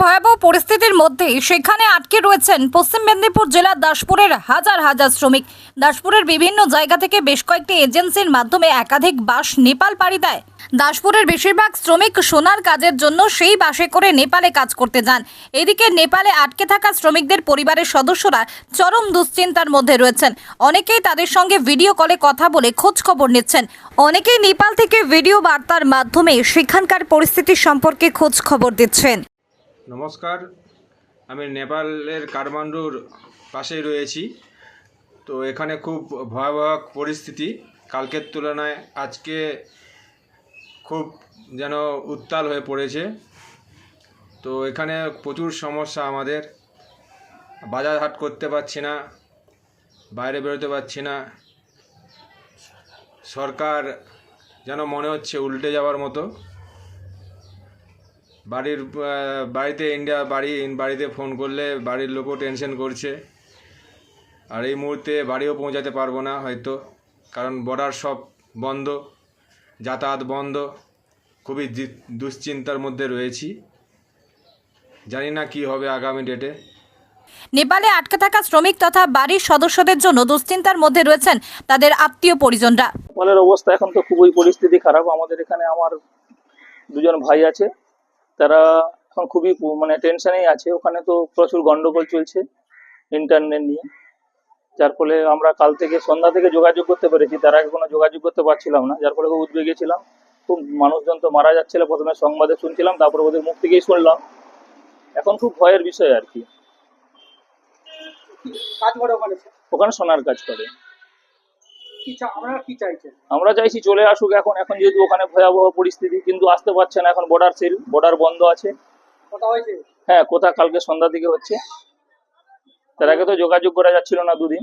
ভয়াবহ পরিস্থিতির মধ্যে সেখানে আটকে রয়েছেন পশ্চিম মেদিনীপুর জেলার দাসপুরের হাজার হাজার শ্রমিক। দাসপুরের বিভিন্ন জায়গা থেকে বেশ কয়েকটি এজেন্সির মাধ্যমে একাধিক বাস নেপাল পাড়ি দেয়। দাসপুরের বেশিরভাগ শ্রমিক সোনার কাজের জন্য সেই বাসে করে নেপালে কাজ করতে যান। এদিকে নেপালে আটকে থাকা শ্রমিকদের পরিবারের সদস্যরা চরম দুশ্চিন্তার মধ্যে রয়েছেন। অনেকেই তাদের সঙ্গে ভিডিও কলে কথা বলে খোঁজ খবর নিচ্ছেন। অনেকেই নেপাল থেকে ভিডিও বার্তার মাধ্যমে সেখানকার পরিস্থিতি সম্পর্কে খোঁজ খবর দিচ্ছেন। নমস্কার। আমি নেপালের কাঠমান্ডুর পাশেই রয়েছি। তো এখানে খুব ভয়াবহ পরিস্থিতি। কালকের তুলনায় আজকে খুব যেন উত্তাল হয়ে পড়েছে। তো এখানে প্রচুর সমস্যা আমাদের। বাজার হাট করতে পারছি না, বাইরে বেরোতে পারছি না। সরকার যেন মনে হচ্ছে উল্টে যাওয়ার মতো। বাড়ির বাড়িতে ইন্ডিয়া বাড়ি বাড়িতে ফোন করলে বাড়ির লোকও টেনশন করছে। আর এই মুহূর্তে বাড়িও পৌঁছাতে পারব না হয়তো কারণ বর্ডার সব বন্ধ যাতায়াত বন্ধ খুবই দুশ্চিন্তার মধ্যে রয়েছি। জানি না কি হবে আগামী ডেটে নেপালে আটকে থাকা শ্রমিক তথা বাড়ির সদস্যদের জন্য দুশ্চিন্তার মধ্যে রয়েছেন তাদের আত্মীয় পরিজনরা। নেপালের অবস্থা এখন তো খুবই পরিস্থিতি খারাপ। আমাদের এখানে আমার দুজন ভাই আছে। তারা এখন খুবই মানে টেনশনেই আছে। ওখানে তো প্রচুর গন্ডগোল চলছে ইন্টারনেট নিয়ে। যার ফলে আমরা কাল থেকে সন্ধ্যা থেকে যোগাযোগ করতে পেরেছি। তার আগে কোনো যোগাযোগ করতে পারছিলাম না। যার ফলে খুব উদ্বেগে ছিলাম। খুব মানুষজন তো মারা যাচ্ছিল। প্রথমে সংবাদে শুনছিলাম তারপরে ওদের মুখ থেকেই শুনলাম। এখন খুব ভয়ের বিষয় আর কি। কাজ করে ওখানে? ওখানে সোনার কাজ করে। আমরা কি চাইছেন আমরা চাইছি চলে আসুক এখন। এখন যেহেতু ওখানে ভয়াবহ পরিস্থিতি কিন্তু আসতে পারছে না। এখন বর্ডার সিল বর্ডার বন্ধ আছে। হ্যাঁ কোথা কালকে সন্ধ্যার দিকে হচ্ছে। তার আগে তো যোগাযোগ করা যাচ্ছিল না দুদিন।